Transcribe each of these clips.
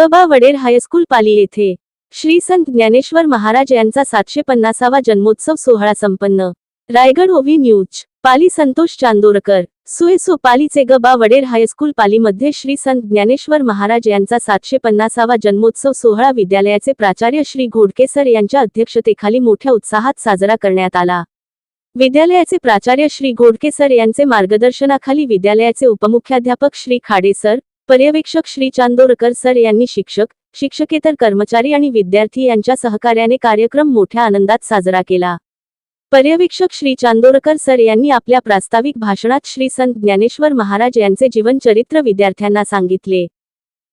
ग बा वडेर हायस्कूल पाली येथे श्री संत ज्ञानेश्वर महाराज यांचा सातशे पन्नासावा जन्मोत्सव सोहळा संपन्न. रायगड ओव्ही न्यूज पाली संतोष चांदोरकर सुएसो पालीचे ग बा वडेर हायस्कूल पालीमध्ये श्री संत ज्ञानेश्वर महाराज यांचा सातशे पन्नासावा जन्मोत्सव सोहळा विद्यालयाचे प्राचार्य श्री घोडकेसर यांच्या अध्यक्षतेखाली मोठ्या उत्साहात साजरा करण्यात आला. विद्यालयाचे प्राचार्य श्री घोडकेसर यांचे मार्गदर्शनाखाली विद्यालयाचे उपमुख्याध्यापक श्री खाडेसर पर्यवेक्षक श्री चांदोरकर सर यांनी शिक्षक शिक्षकेतर कर्मचारी आणि विद्यार्थी यांच्या सहकार्याने कार्यक्रम मोठ्या आनंदात साजरा केला. पर्यवेक्षक श्री चांदोरकर सर यांनी आपल्या प्रास्ताविक भाषणात श्री संत ज्ञानेश्वर महाराज यांचे जीवनचरित्र विद्यार्थ्यांना सांगितले.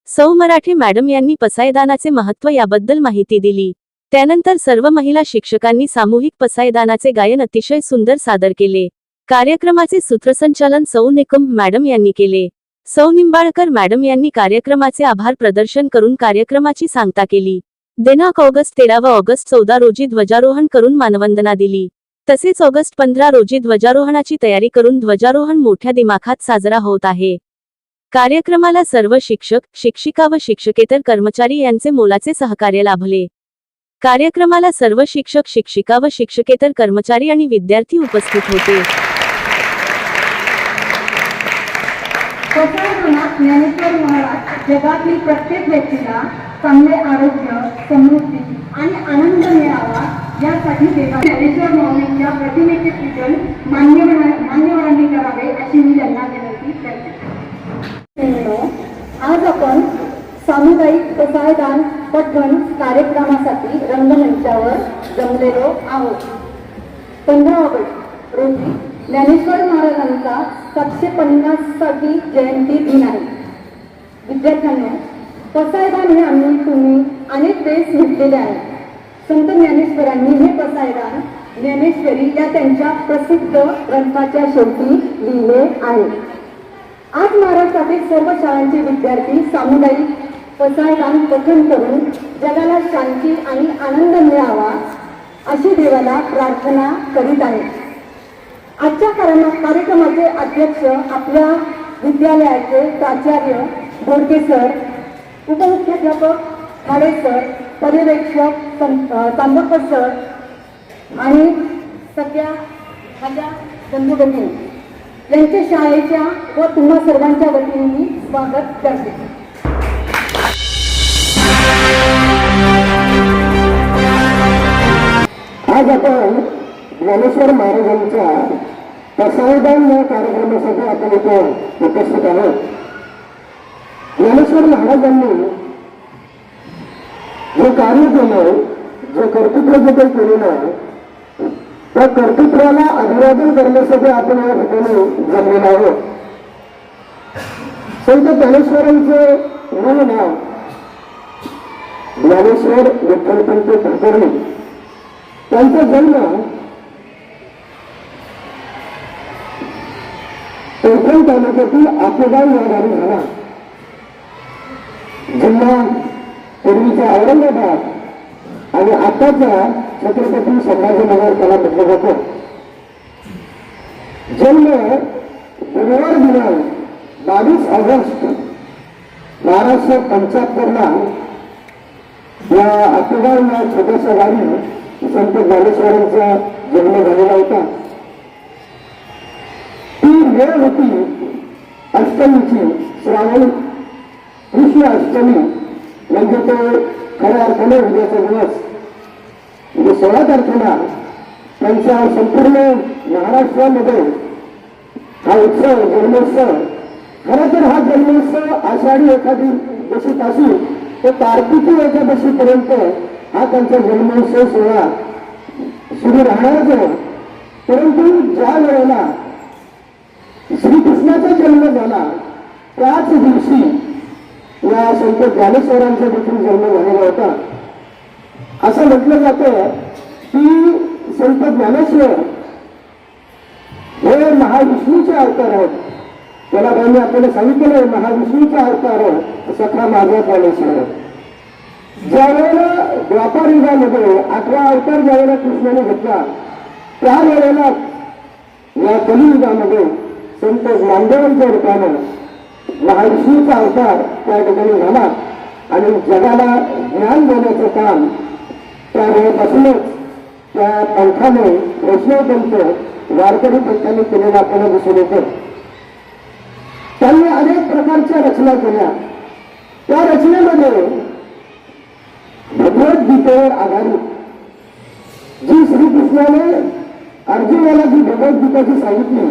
सौ मराठे मॅडम यांनी पसायदानाचे महत्त्व याबद्दल माहिती दिली. त्यानंतर सर्व महिला शिक्षकांनी सामूहिक पसायदानाचे गायन अतिशय सुंदर सादर केले. कार्यक्रमाचे सूत्रसंचालन सौ निकम मॅडम यांनी केले. सौ निंबाळकर मॅडम यांनी कार्यक्रमाचे आभार प्रदर्शन करून कार्यक्रमाची सांगता केली. दिनांक ऑगस्ट तेरा व ऑगस्ट चौदा रोजी ध्वजारोहण करून मानवंदना दिली. तसेच ऑगस्ट पंधरा रोजी ध्वजारोहणाची तयारी करून ध्वजारोहण मोठ्या दिमाखात साजरा होत आहे. कार्यक्रमाला सर्व शिक्षक शिक्षिका व शिक्षकेतर कर्मचारी यांचे मोलाचे सहकार्य लाभले. कार्यक्रमाला सर्व शिक्षक शिक्षिका व शिक्षकेतर कर्मचारी आणि विद्यार्थी उपस्थित होते. कोकणात ज्ञानेश्वर महाराज जगातील प्रत्येक व्यक्तीला चांगले आरोग्य समृद्धी आणि आनंद मिळावा यासाठी देवा ज्ञानेश्वर माऊलींच्या प्रतिमेचे पूजन मान्यवर मान्यवरांनी करावे अशी मी त्यांना विनंती करते. आज आपण सामुदायिक पसायदान पठण कार्यक्रमासाठी रंगमंचावर जमलेलो आहोत. पंधरा ऑगस्ट रोजी ज्ञानेश्वर महाराजांचा सातशे पन्नाससाठी जयंती दिन आहे. विद्यार्थ्यांना पसायदान हे आम्ही तुम्ही अनेक वेळेस घेतलेले आहे. संत ज्ञानेश्वरांनी हे पसायदान ज्ञानेश्वरी या त्यांच्या प्रसिद्ध ग्रंथाच्या शेवटी लिहिले आहे. आज महाराष्ट्रातील सर्व शाळांचे विद्यार्थी सामुदायिक पसायदान पठण करून जगाला शांती आणि आनंद मिळावा अशी देवाला प्रार्थना करीत आहेत. आजच्या कार्यक्रमाचे अध्यक्ष आपल्या विद्यालयाचे प्राचार्य बोडके सर उपमुख्याध्यापक खाडे सर पर्यवेक्षक सं- सर आणि सगळ्या माझ्या बंधू भगिनी यांच्या शाळेच्या व तुम्हा सर्वांच्या वतीने मी स्वागत करते. आज आपण ज्ञानेश्वर महाराजांच्या पसायदान या कार्यक्रमासाठी आपण इथं उपस्थित आहोत. ज्ञानेश्वर महाराजांनी जे कार्य केलं जे कर्तृत्व जे काही केलेलं त्या कर्तृत्वाला अभिवादन करण्यासाठी आपण या ठिकाणी जमलेलो आहोत. संत ज्ञानेश्वरांचे मूळ नाव ज्ञानेश्वर विठ्ठलपंत कुलकर्णी. त्यांचा जन्म कोकण तालुक्यातील आपेगाव या गावी झाला. जिल्हा पूर्वीचा औरंगाबाद आणि आताचा छत्रपती संभाजीनगर त्याला म्हटलं जातं. जन्म गुरुवार दिनांक बावीस ऑगस्ट बाराशे पंच्याहत्तरला या आपेगाव या छोट्याशा गावी संत ज्ञानेश्वरांचा जन्म झालेला होता. वेळ होती अष्टमीची श्रावण कृष्ण अष्टमी म्हणजे तो खऱ्या अर्थाने उद्याचा दिवस. म्हणजे सोळा तारखेला त्यांच्या संपूर्ण महाराष्ट्रामध्ये हा उत्सव जन्मोत्सव खरं तर हा जन्मोत्सव आषाढी एखादी दशीपासून तो कार्तिकी एकादशीपर्यंत हा त्यांचा जन्मोत्सव सोहळा सुरू राहणारच आहे. परंतु ज्या वेळेला श्रीकृष्णाचा जन्म झाला. त्याच दिवशी या संत ज्ञानेश्वरांचा देखील जन्म झालेला होता. असं म्हटलं जातं की संत ज्ञानेश्वर हे महाविष्णूचे अवतार आहेत. त्याला त्यांनी आपल्याला सांगितलेलं महाविष्णूचा अवतार सखा माझा ज्ञानेश्वर ज्या वेळेला युगामध्ये अठरा अवतार ज्यावेळेला कृष्णाने घेतला त्या वेळेला या कलियुगामध्ये संत ज्ञानदेवांच्या रूपानं महाविष्णूचा अवतार त्या ठिकाणी झाला आणि जगाला ज्ञान देण्याचं काम त्या वेळेपासूनच त्या पंथाने वैष्णवपंथ वारकरी पंथाने केलेलं आपल्याला दिसून येतं. त्यांनी अनेक प्रकारच्या रचना केल्या. त्या रचनेमध्ये भगवद्गीतेवर आधारित जी श्रीकृष्णाने अर्जुनाला जी भगवद्गीता सांगितली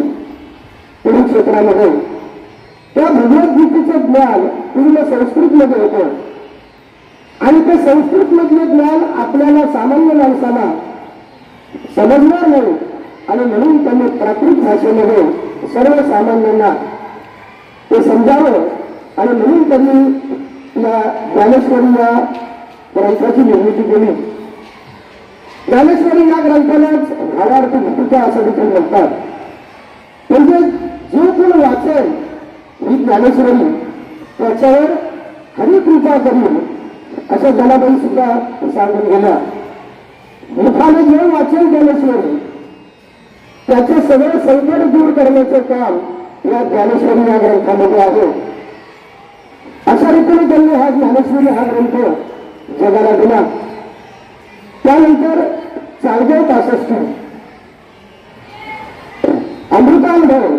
कुरुक्षेत्रामध्ये. त्या भगवद्गीतेचं ज्ञान पूर्ण संस्कृतमध्ये होतं. आणि ते संस्कृत मधले ज्ञान आपल्याला सामान्य माणसाला समजणार नाही. आणि म्हणून त्यांनी प्राकृत भाषेमध्ये सर्वसामान्यांना ते समजावं. आणि म्हणून त्यांनी या ज्ञानेश्वरी या ग्रंथाची निर्मिती केली. ज्ञानेश्वरी या ग्रंथालाच भावार्थ भूमिका असं देखील म्हणतात. म्हणजे जो कोण वाचेल ही ज्ञानेश्वरी त्याच्यावर हरिकृपा करून असं जनाबाई सुद्धा सांगून गेल्या. मुखाने जे वाचेल ज्ञानेश्वरी त्याचे सगळे संकट दूर करण्याचं काम या ज्ञानेश्वरी या ग्रंथामध्ये आहे. अशा रीतीने त्यांनी हा ज्ञानेश्वरी हा ग्रंथ जगाला दिला. त्यानंतर चाळदेव पासष्ट अमृतानुभव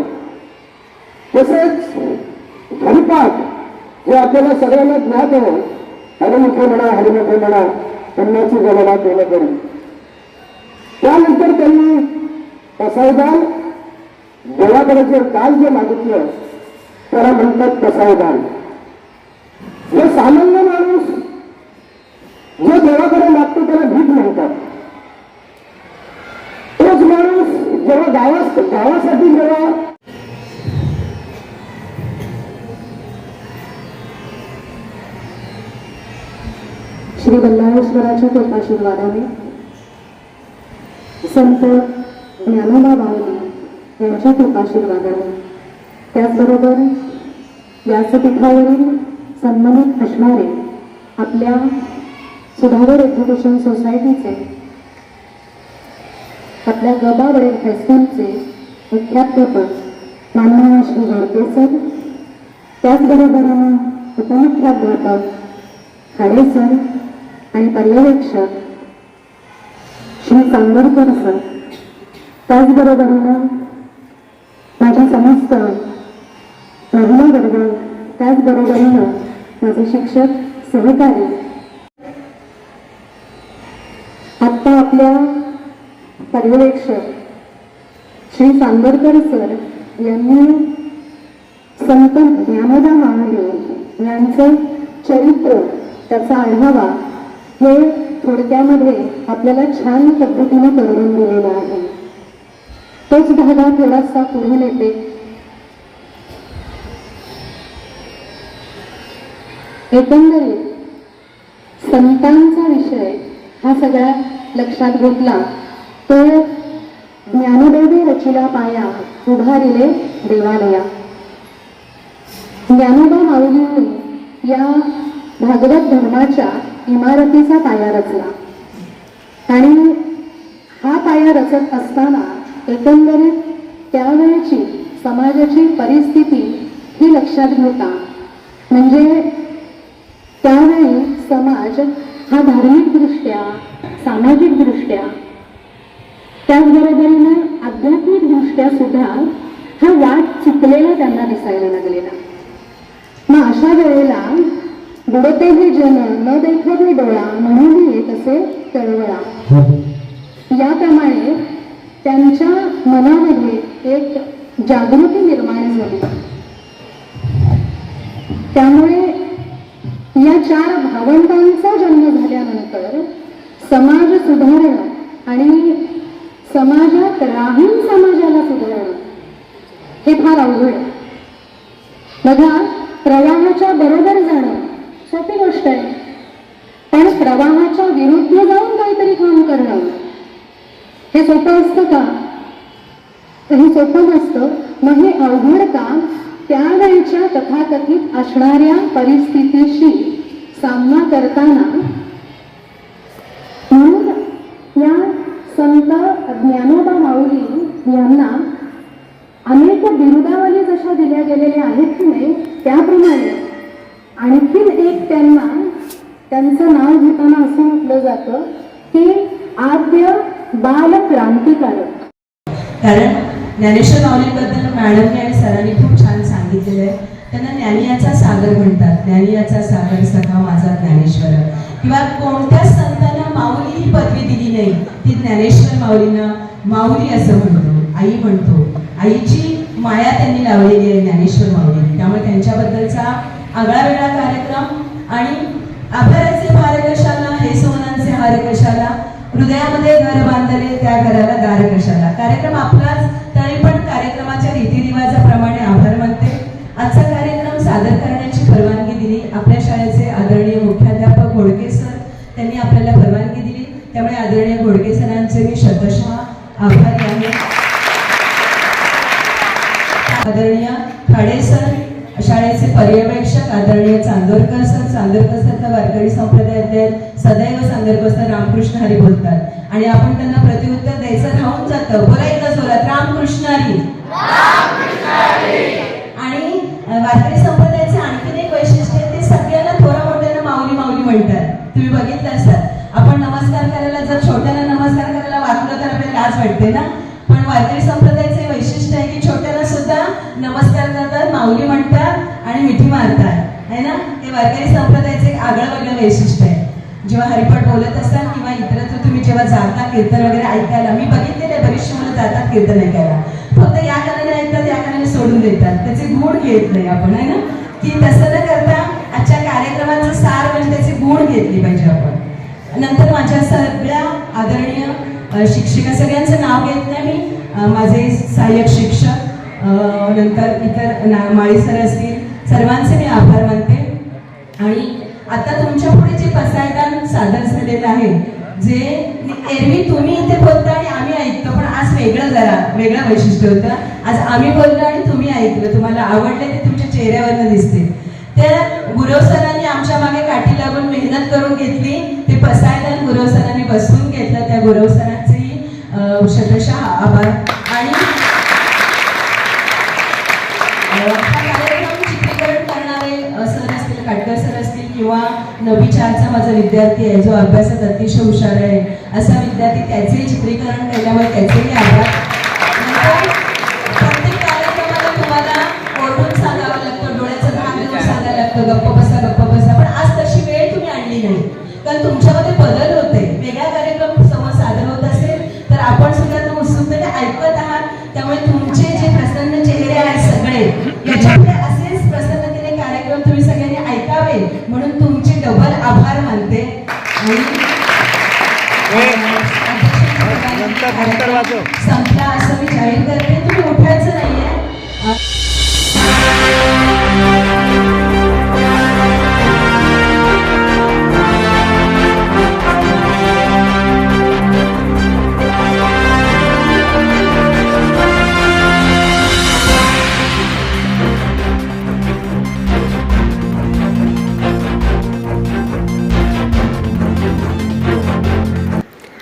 तसेच हरिपाठ हे आपल्याला सगळ्यांना ज्ञात आहे हरिमुखे म्हणा हरिमुखे म्हणा पुण्याची गणना केलं करी त्यानंतर त्यांनी कसायदान देवाकडे जे काल जे मागितलं त्याला म्हणतात कसायदान हे सामान्य माणूस जो देवाकडे मागतो त्याला भीक म्हणतात. तोच माणूस जेव्हा गावास गावासाठी जेव्हा श्री बल्लाळेश्वराच्या कृपाशीर्वादाने संत ज्ञानोबा बावली यांच्या कृपाशीर्वादाने त्याचबरोबर व्यासपीठावरील सन्मानित असणारे आपल्या सुधागर एज्युकेशन सोसायटीचे आपल्या गबावरील हायस्कूलचे मुख्याध्यापक माननीय श्री घोडके सर त्याचबरोबर उपमुख्याध्यापक खाडे सर आणि पर्यवेक्षक श्री सांगरकर सर त्याचबरोबरीनं माझ्या समस्त महिला वर्ग त्याचबरोबरीनं माझे शिक्षक सहकारी. आत्ता आपल्या पर्यवेक्षक श्री सांगरकर सर यांनी संत ज्ञानदा महादेव यांचं चरित्र त्याचा आढावा हे थोडक्यामध्ये आपल्याला छान पद्धतीने करून दिलेलं आहे. तोच धागा थोडासा पुढे नेते. एकंदरीत संतांचा विषय हा सगळा लक्षात घेतला तर ज्ञानदेवी रचिला पाया उभारिले देवालया. ज्ञानोबा माऊलींनी या भागवत धर्माच्या इमारतीचा पाया रचला. आणि हा पाया रचत असताना एकंदरीत त्यावेळची समाजाची परिस्थिती ही लक्षात घेता. म्हणजे त्यावेळी समाज हा धार्मिकदृष्ट्या सामाजिकदृष्ट्या त्याचबरोबरीनं आध्यात्मिकदृष्ट्या सुद्धा हा वाट चुकलेला त्यांना दिसायला लागलेला. मग अशा वेळेला बुडते हे जन न देखवे डोळा म्हणून येत असे तळवळा. याप्रमाणे त्यांच्या मनामध्ये एक जागृती निर्माण झाली. त्यामुळे या चार भावंडांचा जन्म झाल्यानंतर समाज सुधारणं आणि समाजात राहून समाजाला सुधारणं हे फार अवघड आहे. बघा प्रवाहाच्या बरोबर जाणं सोपी गोष्ट आहे. पण प्रवाहाच्या विरुद्ध जाऊन काहीतरी काम करणं हे सोपं असतं का? तर हे सोपं नसतं मग हे अवघड काम त्यावेळच्या तथाकथित असणाऱ्या परिस्थितीशी सामना करताना म्हणून या संत ज्ञानोबा माऊली यांना अनेक बिरुदावली जशा दिल्या गेलेल्या आहेत की नाही त्याप्रमाणे आणखीन एक त्यांना त्यांचं नाव घेताना असं म्हटलं जातं की आद्य बाल क्रांतिकारक कारण ज्ञानेश्वर माऊलीबद्दल मॅडमने आणि सरांनी खूप छान सांगितलेलं आहे. त्यांना ज्ञानियाचा सागर म्हणतात. ज्ञानियाचा सागर सखा माझा ज्ञानेश्वर. किंवा कोणत्या संतांना माऊली ही पदवी दिली नाही ती ज्ञानेश्वर माऊलींना माऊली असं म्हणतो आई म्हणतो. आईची माया त्यांनी लावलेली आहे ज्ञानेश्वर माऊली. त्यामुळे त्यांच्याबद्दलचा आगळा वेगळा कार्यक्रम आणि आभाराचे हार कशाला हे सोनांचे हार कशाला हृदयामध्ये घर बांधले त्या घराला दार कशाला कार्यक्रम आपलाच तरी पण कार्यक्रमाच्या रीतिरिवाजाप्रमाणे आभार मानते. आजचा कार्यक्रम सादर करण्याची परवानगी दिली. आपल्या शाळेचे आदरणीय मुख्याध्यापक घोडके सर त्यांनी आपल्याला परवानगी दिली. त्यामुळे आदरणीय घोडके सरांचे मी शतशः आभारी आहे. आदरणीय खाडे सर शाळेचे पर्यवेक्षक आदरणीय चांदोरकर सर चांदोरकर सर वारकरी संप्रदायातले सदैव चांदोरकर सर रामकृष्ण हरी बोलतात. आणि आपण त्यांना प्रतिउत्तर द्यायचं राहून जातं. बोला एकदा जोरात रामकृष्ण हरी. आणि वारकरी संप्रदायाचे आणखीन एक वैशिष्ट्य आहे ते सगळ्यांना थोडं मोठ्यानं माऊली माऊली म्हणतात. तुम्ही बघितलं असतात आपण नमस्कार करायला जर छोट्याला नमस्कार करायला वागलं तर आपल्याला लाज वाटते ना? पण वारकरी संप्रदाय वारकरी संप्रदायाचे एक आगळं वेगळं वैशिष्ट्य आहे. जेव्हा हरिपाठ बोलत असाल किंवा इतरत्र तुम्ही जेव्हा जाता कीर्तन वगैरे ऐकायला मी बघितलेलं आहे, बरीचशी मुलं जातात कीर्तन ऐकायला. फक्त या गाण्याने ऐकतात या गाण्याने सोडून देतात. त्याचे गुण घेत नाही आपण आहे ना? की तसं न करता आजच्या कार्यक्रमाचं सार म्हणजे त्याचे गुण घेतली पाहिजे आपण. नंतर माझ्या सगळ्या आदरणीय शिक्षिका सगळ्यांचं नाव घेत नाही मी. माझे सहाय्यक शिक्षक नंतर इतर ना माळी सर असतील सर्वांचे मी आभार मानते. आणि आता तुमच्यापुढे जे पसायदान सादर झालेलं आहे जे एरवी तुम्ही इथे बोलता आणि आम्ही ऐकतो पण आज वेगळं जरा वेगळं वैशिष्ट्य होतं. आज आम्ही बोललो आणि तुम्ही ऐकलं. तुम्हाला आवडले ते तुमच्या चेहऱ्यावरनं दिसते. त्या गुरव सरांनी आमच्या मागे काठी लागून मेहनत करून घेतली. ते पसायदान गुरव सरांनी बसवून घेतलं. त्या गुरव सरांचेही शतशः आभार. आणि नवी चारचा माझा विद्यार्थी आहे जो अभ्यासात अतिशय हुशार आहे. असा विद्यार्थी त्याचे चित्रीकरण केल्यामुळे त्याचेही आभार. नंतर प्रत्येक कार्यक्रमाला तुम्हाला सांगावं लागतं डोळ्याचं घाम देऊन सांगायला लागतं गप्प बसा गप्प बसा. पण आज तशी वेळ तुम्ही आणली नाही. कारण तुमच्यामध्ये बदल होते आणि नंतर- नंतर वाजव. संपला असं मी जाहीर करते